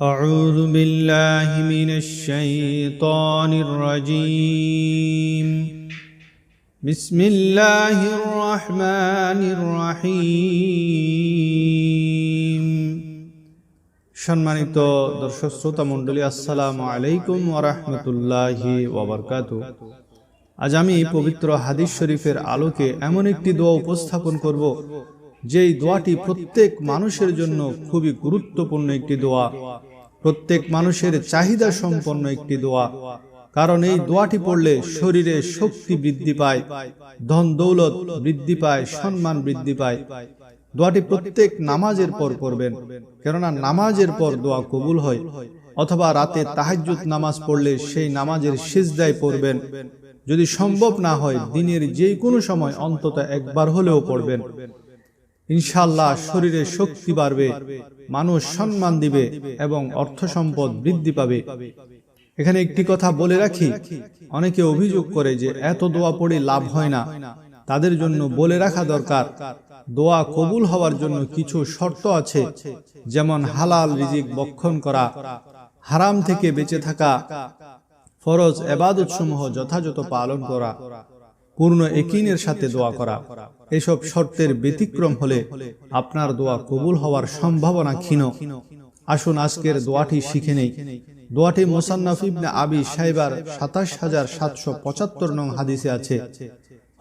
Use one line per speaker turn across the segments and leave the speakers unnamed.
أعوذ بالله من الشيطان الرجيم بسم الله الرحمن الرحيم সম্মানিত দর্শক শ্রোতা মণ্ডলী আসসালামু আলাইকুম ওরহমতুল্লাহি ওবরকাতু আজ আমি পবিত্র হাদিস শরীফের আলোকে এমন একটি দোয়া উপস্থাপন করব যেই দোয়াটি প্রত্যেক মানুষের জন্য খুবই গুরুত্বপূর্ণ একটি দোয়া প্রত্যেক মানুষের চাহিদা সম্পন্ন একটি দোয়া। কারণ এই দোয়াটি পড়লে শরীরে শক্তি বৃদ্ধি পায়, ধন দৌলত বৃদ্ধি পায়, সম্মান বৃদ্ধি পায়। দোয়াটি প্রত্যেক নামাজের পর পড়বেন, কেননা নামাজের পর দোয়া কবুল হয়, অথবা রাতে তাহাজ্জুদ নামাজ পড়লে সেই নামাজের সিজদায় পড়বেন। যদি সম্ভব না হয়, দিনের যে কোনো সময় অন্তত একবার হলেও পড়বেন। ইনশাল্লাহ শরীরে শক্তি বাড়বে, মানুষ সম্মান দিবে এবং অর্থ সম্পদ বৃদ্ধি পাবে। এখানে একটি কথা বলে রাখি, অনেকে অভিযোগ করে যে এত দোয়া পড়ে লাভ হয় না। তাদের জন্য বলে রাখা দরকার, দোয়া কবুল হওয়ার জন্য কিছু শর্ত আছে, যেমন হালাল রিজিক বক্ষণ করা, হারাম থেকে বেঁচে থাকা, ফরজ এবাদত সমূহ যথাযথ পালন করা। পূর্ণ একিনের সাথে দোয়া করা। এসব শর্তের ব্যতিক্রম হলে আপনার দোয়া কবুল হওয়ার সম্ভাবনা ক্ষীণ। আসুন, আজকের দোয়াটি শিখে নেই। দোয়াটি মোসান্নাফ ইবনে আবি সাইবার সাতাশ হাজার সাতশো পঁচাত্তর নং হাদিসে আছে।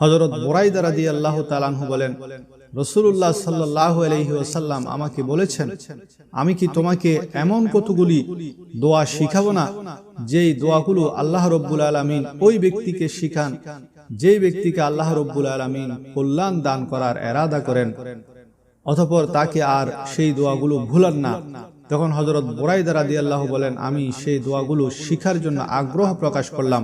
হজরত বোরাইদা রাদি আল্লাহ তালাহু বলেন রসুল্লাহ সাল্লাহ আলহি ওসাল্লাম আমাকে বলেছেন, আমি কি তোমাকে এমন কতগুলি দোয়া শিখাবো না, যেই দোয়াগুলো আল্লাহ রব্বুল আলমিন ওই ব্যক্তিকে শিখান, যেই ব্যক্তিকে আল্লাহ রব্বুল আলমিন কল্যাণ দান করার এরাদা করেন? অতপর তাকে আর সেই দোয়াগুলো ভুলান না। তখন হজরত বোরাইদা রাদি আল্লাহ বলেন, আমি সেই দোয়াগুলো শিখার জন্য আগ্রহ প্রকাশ করলাম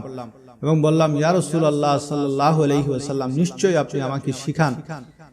এবং বললাম ইয়ারসুল আল্লাহ সাল্লাহ আলহি আসাল্লাম নিশ্চয়ই আপনি আমাকে শিখান।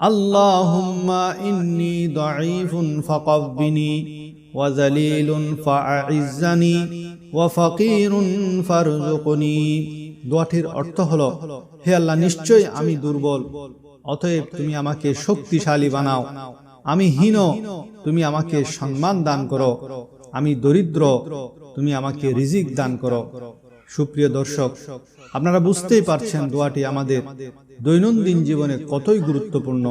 اللهم إني ضعيف فقبني وذليل فأعزني وفقير فارزقني দোয়াটির অর্থ হলো হে আল্লাহ নিশ্চয় আমি দুর্বল অতএব তুমি আমাকে শক্তিশালী বানাও আমি হীন তুমি আমাকে সম্মান দান করো আমি দরিদ্র তুমি আমাকে রিজিক দান করো সুপ্রিয় দর্শক, আপনারা বুঝতেই পারছেন দোয়াটি আমাদের দৈনন্দিন জীবনে কতই গুরুত্বপূর্ণ।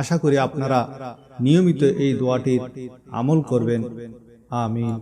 আশা করি আপনারা নিয়মিত এই দোয়াটির আমল করবেন। আমিন।